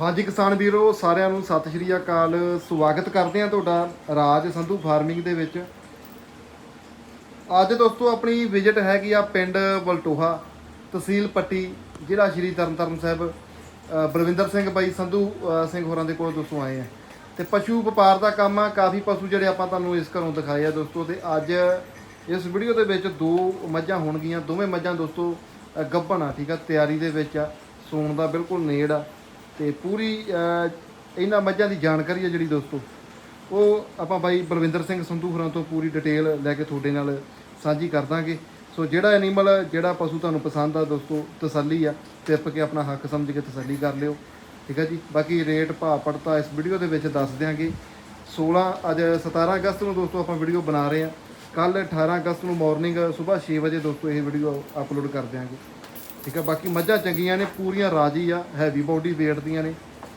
ਹਾਂਜੀ ਕਿਸਾਨ ਵੀਰੋ, ਸਾਰਿਆਂ ਨੂੰ ਸਤਿ ਸ਼੍ਰੀ ਅਕਾਲ। ਸਵਾਗਤ ਕਰਦੇ ਹਾਂ ਤੁਹਾਡਾ ਰਾਜ ਸੰਧੂ ਫਾਰਮਿੰਗ ਦੇ ਵਿੱਚ। ਅੱਜ ਦੋਸਤੋ, ਆਪਣੀ ਵਿਜ਼ਿਟ ਹੈਗੀ ਆ ਪਿੰਡ ਵਲਟੋਹਾ, ਤਹਿਸੀਲ ਪੱਟੀ, ਜ਼ਿਲ੍ਹਾ ਸ਼੍ਰੀ ਤਰਨਤਾਰਨ ਸਾਹਿਬ। ਬਲਵਿੰਦਰ ਸਿੰਘ ਬਾਈ ਸੰਧੂ ਸਿੰਘ ਹੋਰਾਂ ਦੇ ਕੋਲ ਦੋਸਤੋ ਆਏ ਆ। ਤੇ ਪਸ਼ੂ ਵਪਾਰ ਦਾ ਕੰਮ ਆ, ਕਾਫੀ ਪਸ਼ੂ ਜਿਹੜੇ ਆਪਾਂ ਤੁਹਾਨੂੰ ਇਸ ਘਰੋਂ ਦਿਖਾਏ ਆ ਦੋਸਤੋ, ਤੇ ਅੱਜ ਇਸ ਵੀਡੀਓ ਦੇ ਵਿੱਚ ਦੋ ਮੱਝਾਂ ਹੋਣਗੀਆਂ, ਦੋਵੇਂ ਮੱਝਾਂ ਦੋਸਤੋ ਗੱਭਣ ਆ, ਠੀਕ ਆ, ਤਿਆਰੀ ਦੇ ਵਿੱਚ ਆ, ਸੂਣ ਦਾ ਬਿਲਕੁਲ ਨੇੜ ਆ। ਤੇ ਪੂਰੀ ਇਹਨਾਂ ਮੱਝਾਂ ਦੀ ਜਾਣਕਾਰੀ ਆ ਜਿਹੜੀ ਦੋਸਤੋ, ਉਹ ਆਪਾਂ ਬਾਈ ਬਲਵਿੰਦਰ ਸਿੰਘ ਸੰਧੂ ਹੋਰਾਂ ਤੋਂ ਪੂਰੀ ਡਿਟੇਲ ਲੈ ਕੇ ਤੁਹਾਡੇ ਨਾਲ ਸਾਂਝੀ ਕਰ ਦਾਂਗੇ। ਸੋ ਜਿਹੜਾ ਐਨੀਮਲ ਜਿਹੜਾ ਪਸ਼ੂ ਤੁਹਾਨੂੰ ਪਸੰਦ ਆ ਦੋਸਤੋ, ਤਸੱਲੀ ਆ ਟਿੱਪ ਕੇ ਆਪਣਾ ਹੱਕ ਸਮਝ ਕੇ ਤਸੱਲੀ ਕਰ ਲਿਓ। ਠੀਕ ਹੈ ਜੀ? ਬਾਕੀ ਰੇਟ ਭਾਅ ਪੜਤਾ ਇਸ ਵੀਡੀਓ ਦੇ ਵਿੱਚ ਦੱਸ ਦਿਆਂਗੇ। 16 ਅੱਜ 17 ਅਗਸਤ ਨੂੰ ਦੋਸਤੋ ਆਪਾਂ ਵੀਡੀਓ ਬਣਾ ਰਹੇ ਹਾਂ ਕੱਲ 18 ਅਗਸਤ ਨੂੰ ਮਾਰਨਿੰਗ ਸਵੇਰ 6 ਵਜੇ ਦੋਸਤੋ ਇਹ ਵੀਡੀਓ ਅਪਲੋਡ ਕਰ ਦਿਆਂਗੇ। ਠੀਕ ਹੈ ਬਾਕੀ ਮੱਝਾਂ ਚੰਗੀਆਂ ਨੇ ਪੂਰੀਆਂ ਰਾਜੀ ਆ ਹੈਵੀ ਬਾਡੀ weight ਦੀਆਂ ਨੇ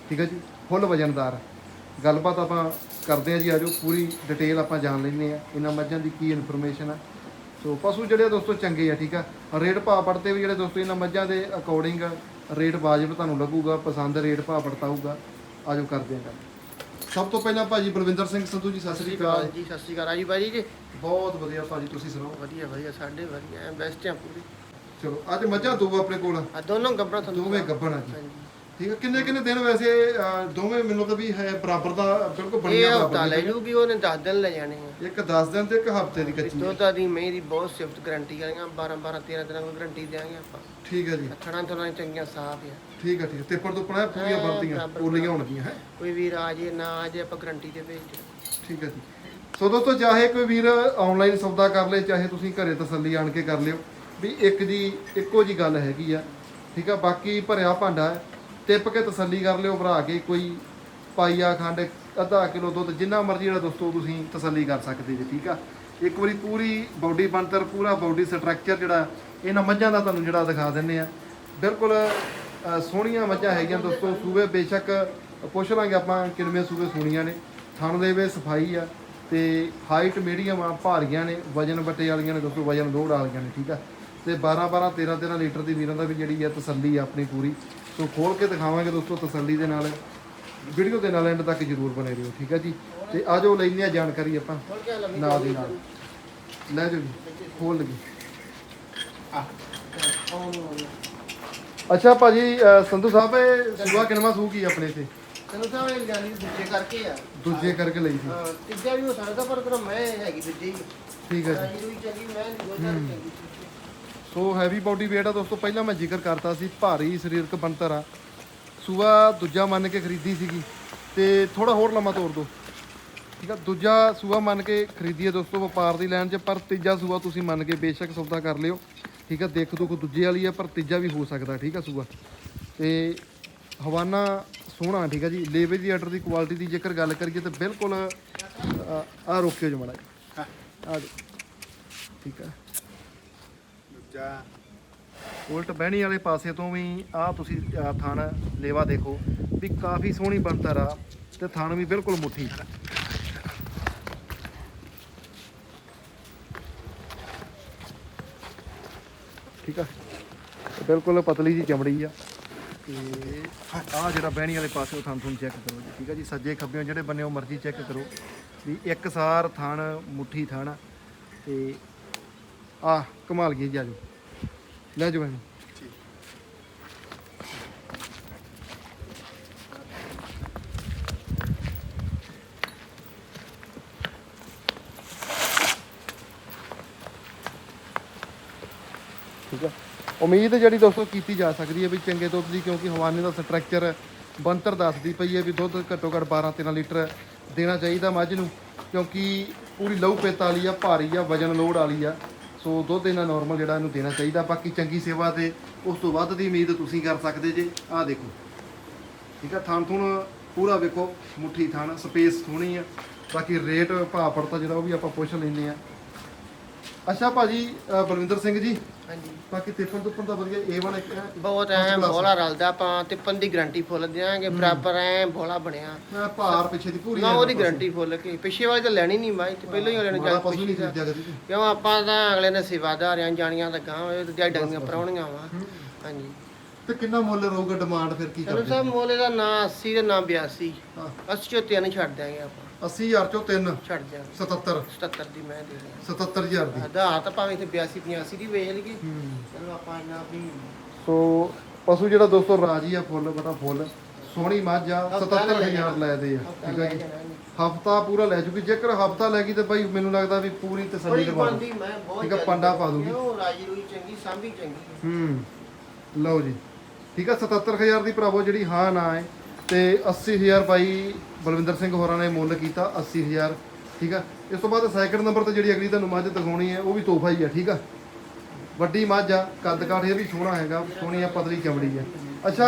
ਠੀਕ ਹੈ ਜੀ ਫੁੱਲ ਵਜਨਦਾਰ। ਗੱਲਬਾਤ ਆਪਾਂ ਕਰਦੇ ਆ ਜੀ ਆਜੋ ਪੂਰੀ ਡਿਟੇਲ ਆਪਾਂ ਜਾਣ ਲੈਂਦੇ ਆ। ਇਹਨਾਂ ਮੱਝਾਂ ਦੀ ਕੀ ਇਨਫੋਰਮੇਸ਼ਨ ਆ। ਸੋ ਪਸ਼ੂ ਜਿਹੜੇ ਆ ਦੋਸਤੋ ਚੰਗੇ ਆ ਠੀਕ ਆ। ਰੇਟ ਭਾਅ ਪੜਤੇ ਵੀ ਜਿਹੜੇ ਦੋਸਤੋ ਇਹਨਾਂ ਮੱਝਾਂ ਦੇ ਅਕੋਰਡਿੰਗ ਰੇਟ ਵਾਜਬ ਤੁਹਾਨੂੰ ਲੱਗੂਗਾ ਪਸੰਦ ਰੇਟ ਭਾਅ ਪੜਤਾਊਗਾ ਆਜੋ ਕਰਦੇ ਆ ਗੱਲ। ਸਭ ਤੋਂ ਪਹਿਲਾਂ ਭਾਜੀ ਬਲਵਿੰਦਰ ਸਿੰਘ ਸੰਧੂ ਜੀ ਸਤਿ ਸ੍ਰੀ ਅਕਾਲ ਜੀ ਸਤਿ ਸ਼੍ਰੀ ਅਕਾਲ। ਰਾਜੀ ਬਾਜੀ ਜੀ ਬਹੁਤ ਵਧੀਆ ਭਾਜੀ ਤੁਸੀਂ ਸੁਣਾਓ? ਵਧੀਆ ਵਧੀਆ ਸਾਡੇ ਵਧੀਆ ਬੈਸਟ ਆ ਪੂਰੀ। ਚਲੋ ਅੱਜ ਮੱਝਾਂ ਦੋ ਆਪਣੇ ਕੋਲ ਆ। ਦੋਨੋਂ ਗੱਬਰਾਂ ਤੁਹਾਨੂੰ ਦੋਵੇਂ ਗੱਭਣ ਆ ਜੀ। ਠੀਕ ਹੈ ਕਿੰਨੇ ਕਿੰਨੇ ਦਿਨ ਵੈਸੇ ਅਹ, ਦੋਵੇਂ ਮੈਨੂੰ ਤਾਂ ਵੀ ਹੈ ਬਰਾਬਰ ਦਾ ਬਿਲਕੁਲ ਇਹ ਬਣੀਆਂ ਹਫਤਾ ਬਰਾਬਰ ਲੈ ਜੂਗੀ ਉਹਨੇ 10 ਦਿਨ ਲੈ ਜਾਣੇ ਆ। ਇੱਕ 10 ਦਿਨ ਤੇ ਇੱਕ ਹਫ਼ਤੇ ਦੀ ਕੱਚੀ। ਹੈ। ਦੁੱਧ ਦੀ ਦੀ ਬਹੁਤ ਸਿਫਤ ਗਾਰੰਟੀ ਵਾਲੀਆਂ 12 12 13 ਦਿਨਾਂ ਦੀ ਗਾਰੰਟੀ ਦੇਾਂਗੇ ਆਪਾਂ। ਠੀਕ ਹੈ ਜੀ। ਥਣਾ ਥਣਾ ਚੰਗੀਆਂ ਸਾਫ਼ ਆ। ਠੀਕ ਹੈ ਠੀਕ ਹੈ ਤੇਪਰ ਤੋਂ ਪਣਾ ਪੂਰੀਆਂ ਹਾਂ, ਬਰਾਬਰ। ਪੂਰੀਆਂ ਹੋਣਗੀਆਂ ਹੈ? ਕੋਈ ਵੀਰ ਆ ਜੇ ਨਾ ਆ ਜੇ ਆਪਾਂ ਗਾਰੰਟੀ ਤੇ ਭੇਜ। ਠੀਕ ਹੈ ਜੀ। ਸੋ ਦੋਸਤੋ ਚਾਹੇ ਕੋਈ ਵੀਰ ਆਨਲਾਈਨ ਸੌਦਾ ਕਰ ਲੇ ਚਾਹੇ ਤੁਸੀਂ ਘਰੇ ਤਸੱਲੀ ਆਣ ਕੇ ਕਰ ਲਿਓ ਵੀ ਇੱਕ ਜੀ, ਇੱਕੋ ਜੀ ਗੱਲ ਹੈਗੀ ਆ, ਠੀਕ ਆ? ਬਾਕੀ ਭਰਿਆ ਭਾਂਡਾ ਹੈ। ਟਿੱਪ ਕੇ ਤਸੱਲੀ ਕਰ ਲਿਓ ਭਰਾ ਕੇ, ਕੋਈ ਪਾਈਆ, ਖੰਡ, ਅੱਧਾ ਕਿਲੋ ਦੁੱਧ, ਜਿੰਨਾ ਮਰਜ਼ੀ ਜਿਹੜਾ ਦੋਸਤੋ ਤੁਸੀਂ ਤਸੱਲੀ ਕਰ ਸਕਦੇ ਜੀ, ਠੀਕ ਆ? ਇੱਕ ਵਾਰੀ ਪੂਰੀ ਬਾਡੀ ਬਣਤਰ, ਪੂਰਾ ਬਾਡੀ ਸਟਰਕਚਰ ਜਿਹੜਾ, ਇਹਨਾਂ ਮੱਝਾਂ ਦਾ ਤੁਹਾਨੂੰ ਜਿਹੜਾ ਦਿਖਾ ਦਿੰਨੇ ਆ। ਬਿਲਕੁਲ ਸੋਹਣੀਆਂ ਮੱਝਾਂ ਹੈਗੀਆਂ ਦੋਸਤੋ, ਸੂਬੇ ਬੇਸ਼ੱਕ ਪੁੱਛ ਲਾਂਗੇ ਆਪਾਂ ਕਿੰਨੇ ਸੂਬੇ ਸੋਹਣੀਆਂ ਨੇ। ਥਣ ਦੇ ਵਿੱਚ ਸਫ਼ਾਈ ਆ ਤੇ ਹਾਈਟ ਮੀਡੀਅਮ ਆ, ਭਾਰੀਆਂ ਨੇ, ਵਜਨ ਵੱਟੇ ਵਾਲੀਆਂ ਨੇ ਦੋਸਤੋ, ਵਜਨ ਲੋਡ ਵਾਲੀਆਂ ਨੇ, ਠੀਕ ਆ? ਤੇ 12 12 13 13 ਲੀਟਰ ਦੀ ਵੀਰਾਂ ਦਾ ਵੀ ਜਿਹੜੀ ਆ ਤਸੱਲੀ ਆ ਆਪਣੀ ਪੂਰੀ। ਸੋ ਖੋਲ ਕੇ ਦਿਖਾਵਾਂਗੇ ਦੋਸਤੋ ਤਸੱਲੀ ਦੇ ਨਾਲ। ਵੀਡੀਓ ਦੇ ਨਾਲ ਐਂਡ ਤੱਕ ਜਰੂਰ ਬਨੇ ਰਹੋ ਠੀਕ ਆ ਜੀ? ਤੇ ਆਜੋ ਲੈਂਦੇ ਆ ਜਾਣਕਾਰੀ ਆਪਾਂ। ਨਾਲ ਦੀ ਨਾਲ। ਲੈ ਜਾਓ ਜੀ ਖੋਲ ਲਗੀ ਅੱਛਾ ਭਾਜੀ ਅ, ਸੰਧੂ ਸਾਹਿਬ ਇਹ ਸੁਬਾ ਕਿਨਵਾ ਸੂ ਕੀ ਆਪਣੇ ਤੇ ਤੈਨੂੰ ਤਾਂ ਇਹ ਜਾਨੀ ਦੂਜੇ ਕਰਕੇ ਆ। ਦੂਜੇ ਕਰਕੇ ਲਈ ਸੀ। ਹਾਂ, ਤੀਜਾ ਵੀ ਹੋ ਸਕਦਾ ਪਰ ਤੇਰਾ ਮੈਂ ਹੈਗੀ ਦੂਜੀ। ਠੀਕ ਹੈ ਜੀ। ਰਾਜੀ ਚੰਗੀ ਮੈਂ ਨਹੀਂ ਦੋਨਾਂ ਦੀ ਚੰਗੀ ਸੋ ਹੈਵੀ ਬਾਡੀ weight ਆ ਦੋਸਤੋ ਪਹਿਲਾਂ ਮੈਂ ਜ਼ਿਕਰ ਕਰਤਾ ਸੀ ਭਾਰੀ ਸਰੀਰਕ ਬਣਤਰ ਆ। ਸੂਆ ਦੂਜਾ ਮੰਨ ਕੇ ਖਰੀਦੀ ਸੀਗੀ ਤੇ ਥੋੜਾ ਹੋਰ ਲੰਮਾ ਤੋੜ ਦੋ ਠੀਕ ਆ ਦੂਜਾ ਸੂਆ ਮੰਨ ਕੇ ਖਰੀਦੀਏ ਦੋਸਤੋ ਵਪਾਰ ਦੀ ਲਾਈਨ 'ਚ ਪਰ ਤੀਜਾ ਸੂਆ ਤੁਸੀਂ ਮੰਨ ਕੇ ਬੇਸ਼ੱਕ ਸੌਦਾ ਕਰ ਲਿਓ। ਠੀਕ ਆ ਦੇਖ ਦੁੱਖ ਦੂਜੇ ਵਾਲੀ ਆ ਪਰ ਤੀਜਾ ਵੀ ਹੋ ਸਕਦਾ ਠੀਕ ਆ ਸੂਆ। ਤੇ ਹਵਾਨਾ ਸੋਹਣਾ ਠੀਕ ਆ ਜੀ ਲੇਵੇ ਦੀ ਆਰਡਰ ਦੀ ਕੁਆਲਿਟੀ ਦੀ ਜੇਕਰ ਗੱਲ ਕਰੀਏ ਤਾਂ ਬਿਲਕੁਲ ਆ ਰੋਕਿਓ ਜਮਾੜਾ ਆ ਠੀਕ ਆ। ਦੂਜਾ ਉਲਟ ਬਹਿਣੀ ਵਾਲੇ ਪਾਸੇ ਤੋਂ ਵੀ ਆ ਤੁਸੀਂ, ਆਹ ਥਣ ਲੇਵਾ ਦੇਖੋ ਵੀ ਕਾਫੀ ਸੋਹਣੀ ਬਣਤਰ ਆ ਤੇ ਥਣ ਵੀ ਬਿਲਕੁਲ ਮੁੱਠੀ। ਠੀਕ ਆ? ਬਿਲਕੁਲ ਪਤਲੀ ਜੀ ਚਮੜੀ ਆ। ਤੇ ਆ ਜਿਹੜਾ ਬਹਿਣੀ ਵਾਲੇ ਪਾਸੇ ਉਹ ਥਣ ਤੁਹਾਨੂੰ ਚੈੱਕ ਕਰੋ ਜੀ। ਠੀਕ ਆ ਜੀ? ਸੱਜੇ ਖੱਬੇ ਜਿਹੜੇ ਬੰਨੇ ਬੰਨਿਓ ਮਰਜ਼ੀ ਚੈੱਕ ਕਰੋ ਵੀ ਇੱਕ ਸਾਰ ਥਣ ਮੁੱਠੀ ਥਣ ਆ। ਤੇ ਆ ਕਮਾਲ ਗਈ ਜੀ ਆਜੋ ਲੈ ਜਾਓ ਇਹਨੂੰ। ਠੀਕ ਹੈ ਉਮੀਦ ਜਿਹੜੀ ਦੋਸਤੋ ਕੀਤੀ ਜਾ ਸਕਦੀ ਹੈ ਵੀ ਚੰਗੇ ਦੁੱਧ ਦੀ, ਕਿਉਂਕਿ ਹਵਾਨੇ ਦਾ ਸਟਰਕਚਰ ਬੰਤਰ ਦੱਸਦੀ ਪਈ ਹੈ ਵੀ ਦੁੱਧ ਘੱਟੋ ਘੱਟ 12 13 ਲੀਟਰ ਦੇਣਾ ਚਾਹੀਦਾ ਮੱਝ ਨੂੰ, ਕਿਉਂਕਿ ਪੂਰੀ ਲਹੂ ਪੇਤ ਵਾਲੀ ਆ, ਭਾਰੀ ਆ, ਵਜਨ ਲੋਡ ਵਾਲੀ ਆ। ਸੋ ਦੁੱਧ ਇਹਨਾਂ ਨਾਰਮਲ ਜਿਹੜਾ ਇਹਨੂੰ ਦੇਣਾ ਚਾਹੀਦਾ ਬਾਕੀ ਚੰਗੀ ਸੇਵਾ ਤੇ ਉਸ ਤੋਂ ਵੱਧ ਦੀ ਉਮੀਦ ਤੁਸੀਂ ਕਰ ਸਕਦੇ ਜੇ। ਆਹ ਦੇਖੋ। ਠੀਕ ਆ ਥਣ ਥੁਣ ਪੂਰਾ ਵੇਖੋ ਮੁੱਠੀ ਥਣ ਸਪੇਸ ਸੋਹਣੀ ਆ। ਬਾਕੀ ਰੇਟ ਭਾਅ ਪੜਤਾ ਜਿਹੜਾ ਉਹ ਵੀ ਆਪਾਂ ਪੁੱਛ ਲੈਂਦੇ ਆ। ਅੱਛਾ ਭਾਜੀ ਅ, ਬਲਵਿੰਦਰ ਸਿੰਘ ਜੀ ਹਾਂਜੀ। ਬਾਕੀ ਤਿਫਨ ਤੁਪਨ ਤਾਂ ਵਧੀਆ A1 ਇੱਕ ਹੈ। ਬਹੁਤ ਐ ਭੋਲਾ ਰਲਦਾ ਆਪਾਂ ਤਿੱਪਨ ਦੀ ਗਾਰੰਟੀ ਫੁੱਲ ਦਿਆਂਗੇ ਬਰਾਬਰ ਐ ਭੋਲਾ ਬਣਿਆ। ਮੈਂ ਭਾਰ ਪਿੱਛੇ ਦੀ ਪੂਰੀ ਨਾ ਉਹਦੀ ਗਾਰੰਟੀ ਫੁੱਲ ਕੇ। ਪਿੱਛੇ ਵਾਲੀ ਤਾਂ ਲੈਣੀ ਨਹੀਂ ਮੈਂ ਤੇ ਪਹਿਲਾਂ ਹੀ ਮਾੜਾ ਜਾ ਪਸ਼ੂ ਨਹੀਂ ਪੁੱਛੀ ਦਾ ਖਰੀਦਿਆ ਕਦੀ। ਕਿਉਂ ਆਪਾਂ ਤਾਂ ਅਗਲੇ ਨੇ ਸੇਵਾਦਾਰ ਆਂ ਜਾਣੀਆਂ ਤਾਂ ਗਾਂ ਇਹ ਤਾਂ ਡੰਗੀਆਂ ਪਰਾਉਣੀਆਂ ਵਾ। ਹਾਂਜੀ। ਤੇ ਕਿੰਨਾ ਮੁੱਲ ਰਹੂਗਾ ਡਿਮਾਂਡ ਫਿਰ ਕੀ ਕਰਦੇ ਸਾਹਿਬ ਮੋਲੇ ਦਾ ਨਾਂ 80 ਤੇ ਨਾਂ 82 ਹਾਂ। 80 ਚੋਂ ਤਿੰਨ ਛੱਡ ਦਿਆਂਗੇ ਆਪਾਂ। 80000 ਚੋਂ 3 ਛੱਡ ਦਿਆਂਗੇ 77 77 ਦੀ ਮੈਂ ਦੇ ਦਿਆਂ 77000 ਦੀ। ਆਧਾਰ ਤਾਂ ਭਾਵੇਂ ਇੱਥੇ 82 85 ਦੀ ਵੇਚ ਲਈਏ। ਹੂੰ। ਚਲੋ ਆਪਾਂ ਇੰਨਾ ਵੀ ਸੋ ਪਸ਼ੂ ਜਿਹੜਾ ਦੋਸਤੋ ਰਾਜੀ ਆ ਫੁੱਲ ਬਟਾ ਫੁੱਲ। ਸੋਹਣੀ ਮੱਝ ਆ ਹਫ਼ਤਾ ਲੈ 77000 ਜਾਣਾ। ਲੈ ਦੇ ਆ। ਠੀਕ ਹੈ ਜੀ। ਹਫਤਾ ਪੂਰਾ ਲੈ ਜੂਗੀ ਜੇਕਰ ਹਫਤਾ ਲੈ ਗਈ ਤੇ ਭਾਈ ਮੈਨੂੰ ਲੱਗਦਾ ਵੀ ਪੂਰੀ ਤਸੱਲੀ ਕਰਵਾ ਬਹੁਤ ਠੀਕ ਆ, ਪੰਡਾ ਪਾ ਦੂਗੀ। ਉਹ ਰਾਜੀ ਰੂਈ ਚੰਗੀ ਸਾਂਭੀ ਚੰਗੀ। ਹੂੰ। ਲਓ ਜੀ। ਠੀਕ ਆ 77000 ਦੀ ਭਰਾਵੋ ਜਿਹੜੀ ਹਾਂ ਨਾ ਹੈ ਤੇ 80000 ਬਾਈ ਬਲਵਿੰਦਰ ਸਿੰਘ ਹੋਰਾਂ ਨੇ ਮੁੱਲ ਕੀਤਾ 80000 ਠੀਕ ਆ? ਇਸ ਤੋਂ ਬਾਅਦ ਸੈਕਿੰਡ ਨੰਬਰ ਤੇ ਜਿਹੜੀ ਅਗਲੀ ਤੁਹਾਨੂੰ ਮੱਝ ਦਿਖਾਉਣੀ ਹੈ ਉਹ ਵੀ ਤੋਹਫਾ ਹੀ ਆ ਠੀਕ ਆ? ਵੱਡੀ ਮੱਝ ਆ ਕੱਦ ਕਾਠ ਇਹ ਵੀ ਸੋਹਣਾ ਹੈਗਾ ਸੋਹਣੀ ਆ ਪਤਲੀ ਚਮੜੀ ਆ। ਅੱਛਾ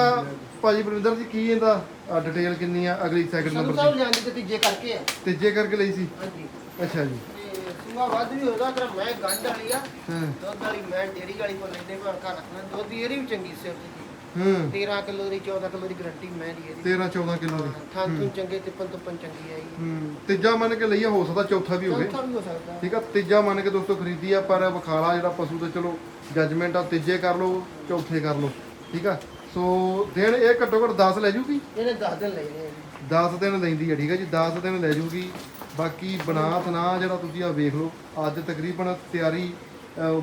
ਭਾਜੀ ਬਲਵਿੰਦਰ ਜੀ ਕੀ ਇਹਦਾ ਡਿਟੇਲ ਕਿੰਨੀ ਆ ਅਗਲੀ ਸੈਕਿੰਡ ਨੰਬਰ ਤੇ ਤੀਜੇ ਕਰਕੇ ਆ। ਤੀਜੇ ਕਰਕੇ ਲਈ ਸੀ? ਹਾਂਜੀ। ਅੱਛਾ ਜੀ। ਤੇ ਵੱਧ ਵੀ ਹੋਦਾ ਕਰ ਮੈਂ ਗੰਢ ਵਾਲੀ ਆ ਹਾਂ। ਦੁੱਧ ਵਾਲੀ ਮੈਂ ਡੇਰੀ ਵਾਲੀ ਕੋਲ ਲੈਂਦੇ ਭਾਂ ਘਰ ਰੱਖਣਾ ਦੁੱਧ ਦੀ ਇਹਦੀ ਵੀ ਚੰਗੀ ਸਿਰ ਦੀ ਹੂੰ। 13 ਕਿਲੋ ਦੀ 14 ਕਿਲੋ ਦੀ ਗਰੰਟੀ ਮੈਂ ਦੀ ਇਹਦੀ। 13 14 ਕਿਲੋ ਦੀ। ਥਾਂ ਥੂੰ ਚੰਗੇ ਤਿੱਪਨ ਤੁੱਪਨ ਚੰਗੀ ਆਈ। ਹੂੰ। ਤੀਜਾ ਮੰਨ ਕੇ ਲਈਏ ਹੋ ਸਕਦਾ ਚੌਥਾ ਵੀ ਹੋਵੇ। ਚੌਥਾ ਵੀ ਹੋ ਸਕਦਾ। ਠੀਕ ਆ? ਤੀਜਾ ਮੰਨ ਕੇ ਦੋਸਤੋ ਖਰੀਦੀ ਆ ਪਰ ਵਿਖਾਲਾ ਜਿਹੜਾ ਪਸ਼ੂ ਤੇ ਚਲੋ ਜੱਜਮੈਂਟ ਆ ਤੀਜੇ ਕਰ ਲਓ ਚੌਥੇ ਕਰ ਲਓ। ਠੀਕ ਆ? ਸੋ ਦਿਨ ਇਹ ਘੱਟੋ ਘੱਟ 10 ਲੈ ਜੂਗੀ? ਇਹਨੇ 10 ਦਿਨ ਲੈਣੇ ਆ ਜੀ 10 ਦਿਨ ਲੈਂਦੀ ਆ ਠੀਕ ਆ ਜੀ? 10 ਦਿਨ ਲੈ ਜੂਗੀ। ਬਾਕੀ ਬਣਾ ਤਨਾ ਜਿਹੜਾ ਤੁਸੀਂ ਆ ਵੇਖ ਲਓ ਅੱਜ ਤਕਰੀਬਨ ਤਿਆਰੀ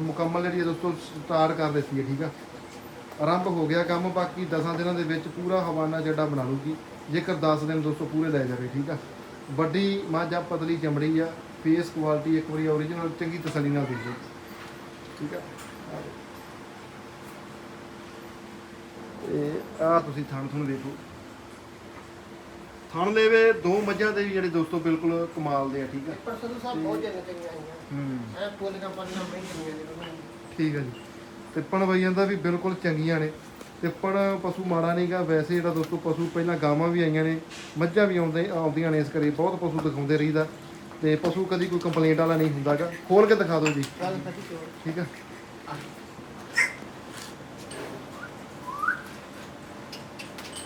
ਮੁਕੰਮਲ ਜਿਹੜੀ ਦੋਸਤੋ ਸਟਾਰਟ ਕਰ ਦਿੱਤੀ ਹੈ ਠੀਕ ਆ? ਆਰੰਭ ਹੋ ਗਿਆ ਕੰਮ ਬਾਕੀ 10 ਦਿਨਾਂ ਦੇ ਵਿੱਚ ਪੂਰਾ ਹਵਾਨਾ ਜੱਡਾ ਬਣਾ ਲੂਗੀ ਜੇਕਰ 10 ਦਿਨ ਦੋਸਤੋ ਪੂਰੇ ਲੈ ਜਾਵੇ ਠੀਕ ਆ? ਵੱਡੀ ਮੱਝ ਪਤਲੀ ਚਮੜੀ ਆ ਫੇਸ ਕੁਆਲਿਟੀ ਇੱਕ ਵਾਰੀ ਓਰੀਜਨਲ ਚੰਗੀ ਤਸੱਲੀ ਨਾਲ ਦੇਖੋ। ਠੀਕ ਆ? ਇਹ ਆ ਤੁਸੀਂ ਥਣ ਥਣ ਦੇਖੋ। ਥਣ ਲੈਵੇ ਦੋ ਮੱਝਾਂ ਦੇ ਵੀ ਜਿਹੜੇ ਦੋਸਤੋ ਬਿਲਕੁਲ ਕਮਾਲ ਦੇ ਆ ਠੀਕ ਆ? ਪਰ ਸੰਧੂ ਸਾਹਿਬ ਬਹੁਤ ਜਗ੍ਹਾ ਚੰਗੀਆਂ ਆਈਆਂ। ਹੂੰ। ਐ ਫੁੱਲ ਕੰਪਨੀਆਂ ਮਹਿੰਗੀਆਂ ਨੇ। ਠੀਕ ਆ ਜੀ। ਤਿੱਪਣ ਬਈਆਂ ਦਾ ਵੀ ਬਿਲਕੁਲ ਚੰਗੀਆਂ ਨੇ। ਤਿੱਪਣ ਪਸ਼ੂ ਮਾੜਾ ਨਹੀਂਗਾ ਵੈਸੇ ਜਿਹੜਾ ਦੋਸਤੋ ਪਸ਼ੂ ਪਹਿਲਾਂ ਗਾਵਾਂ ਵੀ ਆਈਆਂ ਨੇ ਮੱਝਾਂ ਵੀ ਆਉਂਦੇ ਆਉਂਦੀਆਂ ਨੇ ਇਸ ਕਰੀ ਬਹੁਤ ਪਸ਼ੂ ਦਿਖਾਉਂਦੇ ਰਹੀਦਾ। ਤੇ ਪਸ਼ੂ ਕਦੀ ਕੋਈ ਕੰਪਲੇਂਟ ਵਾਲਾ ਨਹੀਂ ਹੁੰਦਾਗਾ ਖੋਲ ਕੇ ਦਿਖਾ ਦਿਓ ਜੀ। ਠੀਕ ਆ।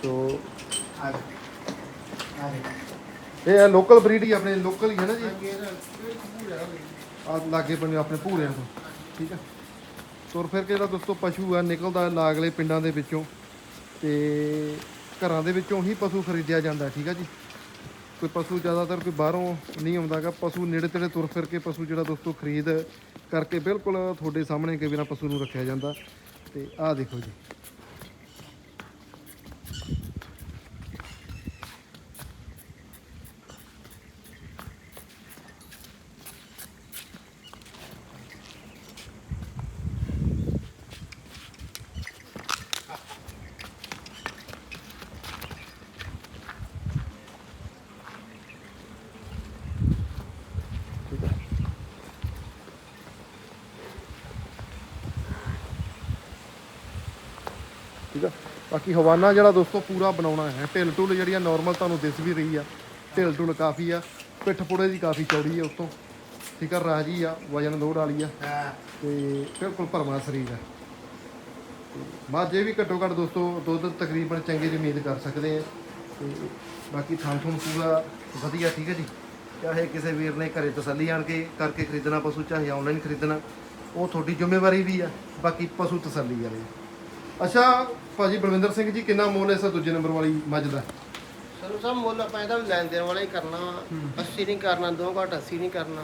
ਤੋ ਆ ਇਹ ਲੋਕਲ ਬਰੀਡ ਹੀ ਆਪਣੇ ਲੋਕਲ ਹੀ ਹੈ ਨਾ ਜੀ? ਹੋ ਆ ਲਾਗੇ ਬੰਨੇ ਆਪਣੇ ਭੂਰਿਆਂ ਤੋਂ। ਠੀਕ ਆ। ਤੁਰ ਫਿਰ ਕੇ ਜਿਹੜਾ ਦੋਸਤੋ ਪਸ਼ੂ ਆ, ਨਿਕਲਦਾ ਲਾਗਲੇ ਪਿੰਡਾਂ ਦੇ ਵਿੱਚੋਂ ਤੇ ਘਰਾਂ ਦੇ ਵਿੱਚੋਂ ਹੀ ਪਸ਼ੂ ਖਰੀਦਿਆ ਜਾਂਦਾ, ਠੀਕ ਆ ਜੀ? ਕੋਈ ਪਸ਼ੂ ਜ਼ਿਆਦਾਤਰ ਕੋਈ ਬਾਹਰੋਂ ਨਹੀਂ ਆਉਂਦਾਗਾ ਪਸ਼ੂ ਨੇੜੇ ਤੇੜੇ ਤੁਰ ਫਿਰ ਕੇ ਪਸ਼ੂ ਜਿਹੜਾ ਦੋਸਤੋ ਖਰੀਦ ਕਰਕੇ ਬਿਲਕੁਲ ਤੁਹਾਡੇ ਸਾਹਮਣੇ ਕਿ ਬਿਨਾ ਪਸ਼ੂ ਨੂੰ ਰੱਖਿਆ ਜਾਂਦਾ। ਤੇ ਆਹ ਦੇਖੋ ਜੀ। ਬਾਕੀ ਹਵਾਨਾ ਜਿਹੜਾ ਦੋਸਤੋ ਪੂਰਾ ਬਣਾਉਣਾ ਹੈ ਢਿੱਲ ਢੁੱਲ ਜਿਹੜੀ ਆ ਨਾਰਮਲ ਤੁਹਾਨੂੰ ਦਿਸ ਵੀ ਰਹੀ ਆ ਢਿੱਲ ਢੁੱਲ ਕਾਫੀ ਆ ਪਿੱਠ ਪੁੜੇ ਦੀ ਕਾਫੀ ਚੌੜੀ ਆ ਉਤੋਂ। ਠੀਕ ਆ ਰਾਜੀ ਆ ਵਜਨ ਲੋੜ ਵਾਲੀ ਆ। ਤੇ ਬਿਲਕੁਲ ਭਰਮਾ ਸਰੀਰ ਆ। ਮਾਝੇ ਵੀ ਘੱਟੋ ਘੱਟ ਦੋਸਤੋ ਦੁੱਧ ਤਕਰੀਬਨ ਚੰਗੇ ਦੀ ਉਮੀਦ ਕਰ ਸਕਦੇ ਆ। ਤੇ ਬਾਕੀ ਥਾਂ ਥੁਣ ਪੂਰਾ ਵਧੀਆ ਠੀਕ ਹੈ ਜੀ। ਚਾਹੇ ਕਿਸੇ ਵੀਰ ਨੇ ਘਰੇ ਤਸੱਲੀ ਆਣ ਕੇ ਕਰਕੇ ਖਰੀਦਣਾ ਪਸ਼ੂ ਚਾਹੇ ਆਨਲਾਈਨ ਖਰੀਦਣਾ ਉਹ ਤੁਹਾਡੀ ਜ਼ਿੰਮੇਵਾਰੀ ਵੀ ਆ ਬਾਕੀ ਪਸ਼ੂ ਤਸੱਲੀ ਵਾਲੇ। ਅੱਛਾ ਭਾਜੀ ਬਲਵਿੰਦਰ ਸਿੰਘ ਜੀ ਕਿੰਨਾ ਮੁੱਲ ਹੈ ਇਸ ਦੂਜੇ ਨੰਬਰ ਵਾਲੀ ਮੱਝ ਦਾ? ਸਾਨੂੰ ਸਭ ਮੁੱਲ ਆਪਾਂ ਇਹਦਾ ਵੀ ਲੈਣ ਦੇਣ ਵਾਲਾ ਹੀ ਕਰਨਾ 80 ਨਹੀਂ ਕਰਨਾ ਦੋ ਘੱਟ 80 ਨਹੀਂ ਕਰਨਾ।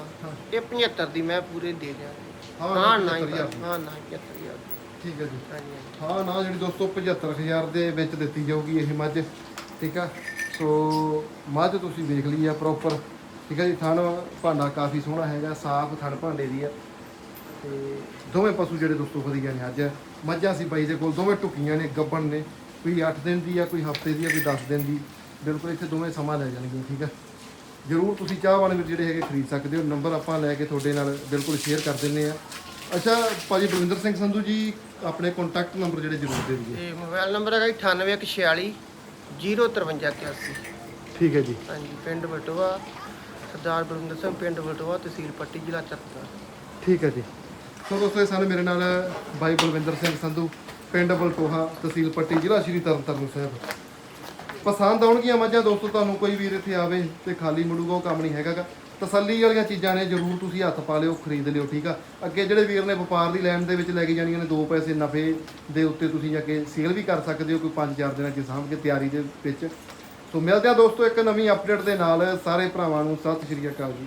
ਇਹ 75 ਦੀ ਮੈਂ ਪੂਰੇ ਦੇ ਦਿਆਂ। ਹਾਂ, ਹਾਂ ਨਾ 75,000 ਹਾਂ ਨਾ 75000 ਠੀਕ ਹੈ ਜੀ। ਹਾਂਜੀ ਹਾਂਜੀ। ਹਾਂ ਨਾ ਜਿਹੜੀ ਦੋਸਤੋ 75000 ਦੇ ਵਿੱਚ ਦਿੱਤੀ ਜਾਊਗੀ ਇਹ ਮੱਝ। ਠੀਕ ਆ? ਸੋ ਮੱਝ ਤੁਸੀਂ ਵੇਖ ਲਈ ਆ ਪ੍ਰੋਪਰ ਠੀਕ ਹੈ ਜੀ ਥਣ ਭਾਂਡਾ ਕਾਫੀ ਸੋਹਣਾ ਹੈਗਾ ਸਾਫ਼ ਥਣ ਭਾਂਡੇ ਦੀ ਆ। ਤੇ ਦੋਵੇਂ ਪਸ਼ੂ ਜਿਹੜੇ ਦੋਸਤੋ ਵਧੀਆ ਨੇ ਅੱਜ। ਮੱਝਾਂ ਸੀ ਬਾਈ ਦੇ ਕੋਲ ਦੋਵੇਂ ਟੁਕੀਆਂ ਨੇ ਗੱਬਣ ਨੇ ਕੋਈ 8 ਦਿਨ ਦੀ ਆ ਕੋਈ ਹਫ਼ਤੇ ਦੀ ਆ ਕੋਈ 10 ਦਿਨ ਦੀ। ਬਿਲਕੁਲ ਇੱਥੇ ਦੋਵੇਂ ਸਮਾਂ ਲੈ ਜਾਣਗੇ ਠੀਕ ਆ? ਜਰੂਰ ਤੁਸੀਂ ਚਾਹ ਵਾਲੇ ਵੀਰ ਜਿਹੜੇ ਹੈਗੇ ਖਰੀਦ ਸਕਦੇ ਹੋ ਨੰਬਰ ਆਪਾਂ ਲੈ ਕੇ ਤੁਹਾਡੇ ਨਾਲ ਬਿਲਕੁਲ ਸ਼ੇਅਰ ਕਰ ਦਿੰਨੇ ਆ ਅੱਛਾ ਭਾਜੀ ਬਲਵਿੰਦਰ ਸਿੰਘ ਸੰਧੂ ਜੀ ਆਪਣੇ ਕੰਟੈਕਟ ਨੰਬਰ ਜਿਹੜੇ ਜਰੂਰ ਦੇ ਦਈਏ ਤੇ ਮੋਬਾਈਲ ਨੰਬਰ ਹੈਗਾ 98146 05381 ਠੀਕ ਹੈ ਜੀ। ਹਾਂਜੀ ਪਿੰਡ ਬਟੋਆ ਸਰਦਾਰ ਬਲਵਿੰਦਰ ਸਿੰਘ ਪਿੰਡ ਬਟੋਆ ਤਹਿਸੀਲ ਪੱਟੀ ਜ਼ਿਲ੍ਹਾ ਚੱਕਰ ਠੀਕ ਹੈ ਜੀ। ਸੋ ਦੋਸਤੋ, ਇਹ ਸਨ ਮੇਰੇ ਨਾਲ ਬਾਈ ਬਲਵਿੰਦਰ ਸਿੰਘ ਸੰਧੂ, ਪਿੰਡ ਬਲਟੋਹਾ, ਤਹਿਸੀਲ ਪੱਟੀ, ਜ਼ਿਲ੍ਹਾ ਸ਼੍ਰੀ ਤਰਨਤਾਰਨ ਸਾਹਿਬ। ਪਸੰਦ ਆਉਣਗੀਆਂ ਮੱਝਾਂ ਦੋਸਤੋ, ਤੁਹਾਨੂੰ ਕੋਈ ਵੀਰ ਇੱਥੇ ਆਵੇ ਤੇ ਖਾਲੀ ਮੁੜੂਗਾ, ਉਹ ਕੰਮ ਨਹੀਂ ਹੈਗਾਗਾ। ਤਸੱਲੀ ਵਾਲੀਆਂ ਚੀਜ਼ਾਂ ਨੇ, ਜਰੂਰ ਤੁਸੀਂ ਹੱਥ ਪਾ ਲਿਓ, ਖਰੀਦ ਲਿਓ, ਠੀਕ ਆ? ਅੱਗੇ ਜਿਹੜੇ ਵੀਰ ਨੇ ਵਪਾਰ ਦੀ ਲੈਣ ਦੇ ਵਿੱਚ ਲੈ ਕੇ ਜਾਣੀਆਂ ਨੇ, ਦੋ ਪੈਸੇ ਨਫੇ ਦੇ ਉੱਤੇ ਤੁਸੀਂ ਜਾ ਕੇ ਸੇਲ ਵੀ ਕਰ ਸਕਦੇ ਹੋ, ਕੋਈ 5-4 ਦਿਨਾਂ ਚ ਸਾਂਭ ਕੇ ਤਿਆਰੀ ਦੇ ਵਿੱਚ। ਸੋ ਮਿਲਦੇ ਆ ਦੋਸਤੋ, ਇੱਕ ਨਵੀਂ ਅਪਡੇਟ ਦੇ ਨਾਲ। ਸਾਰੇ ਭਰਾਵਾਂ ਨੂੰ ਸਤਿ ਸ਼੍ਰੀ ਅਕਾਲ ਜੀ।